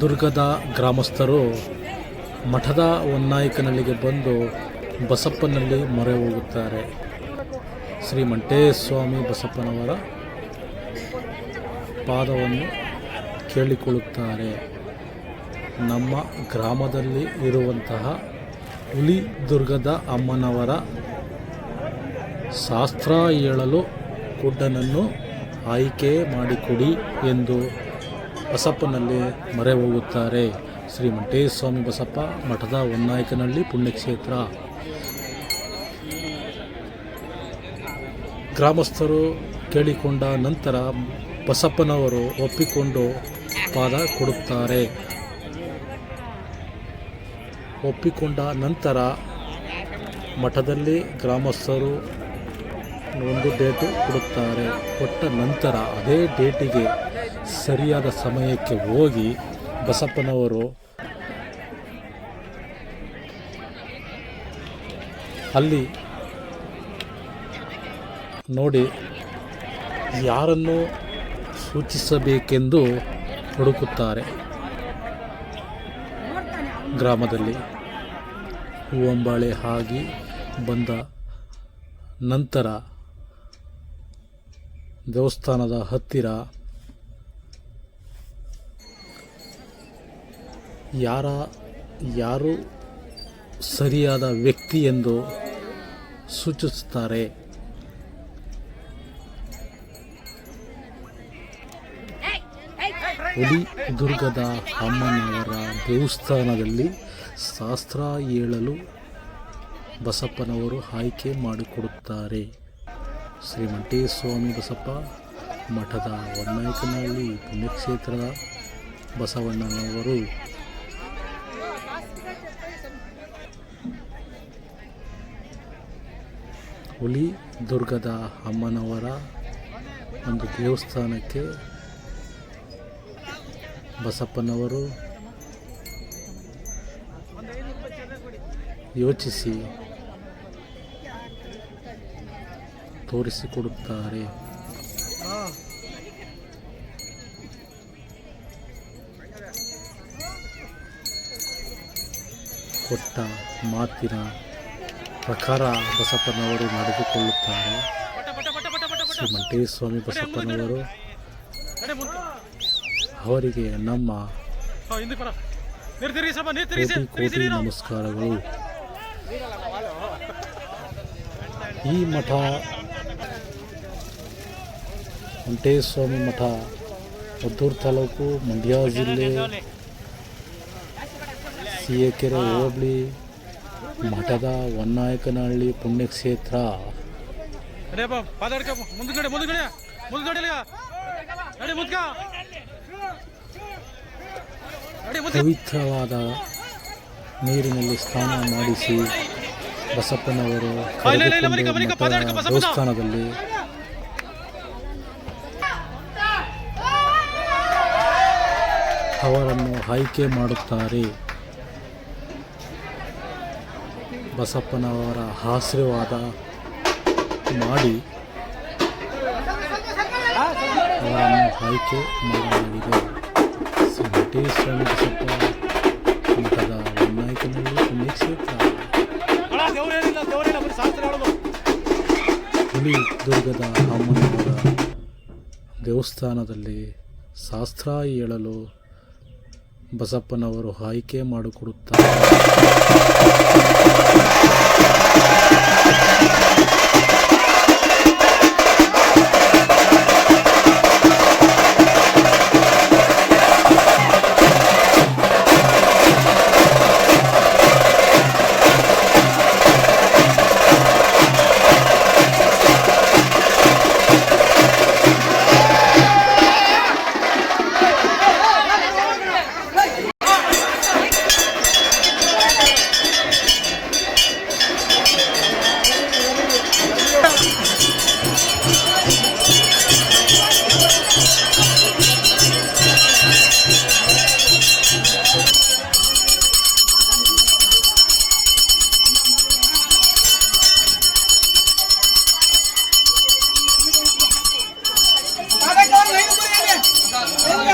ದುರ್ಗದ ಗ್ರಾಮಸ್ಥರು ಮಠದ ಹೊನ್ನಾಯಕನಲ್ಲಿಗೆ ಬಂದು ಬಸಪ್ಪನಲ್ಲಿ ಮೊರೆ ಹೋಗುತ್ತಾರೆ. ಶ್ರೀ ಮಂಟೇಸ್ವಾಮಿ ಬಸಪ್ಪನವರ ಪಾದವನ್ನು ಕೇಳಿಕೊಳ್ಳುತ್ತಾರೆ. ನಮ್ಮ ಗ್ರಾಮದಲ್ಲಿ ಇರುವಂತಹ ಹುಲಿ ದುರ್ಗದ ಅಮ್ಮನವರ ಶಾಸ್ತ್ರ ಹೇಳಲು ಗುಡ್ಡನನ್ನು ಆಯ್ಕೆ ಮಾಡಿಕೊಡಿ ಎಂದು ಬಸಪ್ಪನಲ್ಲಿ ಮೊರೆ ಹೋಗುತ್ತಾರೆ. ಶ್ರೀ ಮಂಟೇಸ್ವಾಮಿ ಬಸಪ್ಪ ಮಠದ ಹೊನ್ನಾಯಕನಹಳ್ಳಿ ಪುಣ್ಯಕ್ಷೇತ್ರ. ಗ್ರಾಮಸ್ಥರು ಕೇಳಿಕೊಂಡ ನಂತರ ಬಸಪ್ಪನವರು ಒಪ್ಪಿಕೊಂಡು ಪಾದ ಕೊಡುತ್ತಾರೆ. ಒಪ್ಪಿಕೊಂಡ ನಂತರ ಮಠದಲ್ಲಿ ಗ್ರಾಮಸ್ಥರು ಒಂದು ಡೇಟು ಕೊಡುತ್ತಾರೆ. ಕೊಟ್ಟ ನಂತರ ಅದೇ ಡೇಟಿಗೆ ಸರಿಯಾದ ಸಮಯಕ್ಕೆ ಹೋಗಿ ಬಸಪ್ಪನವರು ಅಲ್ಲಿ ನೋಡಿ ಯಾರನ್ನು ಸೂಚಿಸಬೇಕೆಂದು ಹುಡುಕುತ್ತಾರೆ. ಗ್ರಾಮದಲ್ಲಿ ಹೂವಂಬಾಳೆ ಆಗಿ ಬಂದ ನಂತರ ದೇವಸ್ಥಾನದ ಹತ್ತಿರ ಯಾರ ಯಾರು ಸರಿಯಾದ ವ್ಯಕ್ತಿ ಎಂದು ಸೂಚಿಸುತ್ತಾರೆ? ಹುಲಿ ದುರ್ಗದ ಅಮ್ಮನವರ ದೇವಸ್ಥಾನದಲ್ಲಿ ಶಾಸ್ತ್ರ ಹೇಳಲು ಬಸಪ್ಪನವರು ಆಯ್ಕೆ ಮಾಡಿಕೊಡುತ್ತಾರೆ. ಶ್ರೀಮಂಟೇಸ್ವಾಮಿ ಬಸಪ್ಪ ಮಠದ ಹೊನ್ನಾಯಕನಹಳ್ಳಿ ಪುಣ್ಯಕ್ಷೇತ್ರದ ಬಸವಣ್ಣನವರು ಹುಲಿ ದುರ್ಗದ ಅಮ್ಮನವರ ಒಂದು ದೇವಸ್ಥಾನಕ್ಕೆ ಬಸಪ್ಪನವರು ಯೋಚಿಸಿ ತೋರಿಸಿಕೊಡುತ್ತಾರೆ. ಕೊಟ್ಟ ಮಾತಿನ ಪ್ರಕಾರ ಬಸಪ್ಪನವರು ನಡೆದುಕೊಳ್ಳುತ್ತಾರೆ ಶ್ರೀ ಮಂಟೇಸ್ವಾಮಿ ಬಸಪ್ಪನವರು, ಅವರಿಗೆ ನಮ್ಮ ಕೋಟಿ ನಮಸ್ಕಾರಗಳು. ಈ ಮಠ ಮಂಟೇಸ್ವಾಮಿ ಮಠ, ಮದ್ದೂರು ತಾಲೂಕು, ಮಂಡ್ಯ ಜಿಲ್ಲೆ, ಸಿ ಎಕೆರೆ ಹೋಬಳಿ ಮಠದ ಹೊನ್ನಾಯಕನಹಳ್ಳಿ ಪುಣ್ಯಕ್ಷೇತ್ರ. ಪವಿತ್ರವಾದ ನೀರಿನಲ್ಲಿ ಸ್ನಾನ ಮಾಡಿಸಿ ಬಸಪ್ಪನವರು. ದೇವಸ್ಥಾನದಲ್ಲಿ ಅವರನ್ನು ಆಯ್ಕೆ ಮಾಡುತ್ತಾರೆ. ಬಸಪ್ಪನವರ ಆಶೀರ್ವಾದ ಮಾಡಿ ಅವರನ್ನು ಆಯ್ಕೆ ಮಾಡಲಾಗಿದೆ ವೆಂಕಟೇಶ್ವರ ಬಸಪ್ಪ, ಮಠದ ಒಂದಾಯ್ಕೆಯಲ್ಲಿ ಪುಣ್ಯಕ್ಷೇತ್ರ ಹುಲಿ ದುರ್ಗದ ಅಮ್ಮನವರ ದೇವಸ್ಥಾನದಲ್ಲಿ ಶಾಸ್ತ್ರ ಹೇಳಲು ಬಸಪ್ಪನವರು ಆಯ್ಕೆ ಮಾಡಿಕೊಡುತ್ತಾರೆ.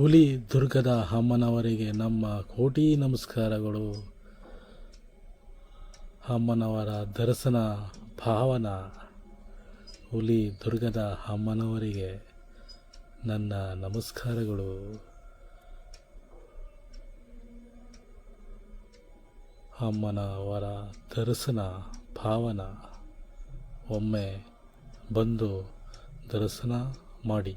ಹುಲಿ ದುರ್ಗದ ಅಮ್ಮನವರಿಗೆ ನಮ್ಮ ಕೋಟಿ ನಮಸ್ಕಾರಗಳು. ಅಮ್ಮನವರ ದರ್ಶನ ಭಾವನ ಹುಲಿ ದುರ್ಗದ ಅಮ್ಮನವರಿಗೆ ನನ್ನ ನಮಸ್ಕಾರಗಳು. ಅಮ್ಮನವರ ದರ್ಶನ ಭಾವನ ಒಮ್ಮೆ ಬಂದು ದರ್ಶನ ಮಾಡಿ.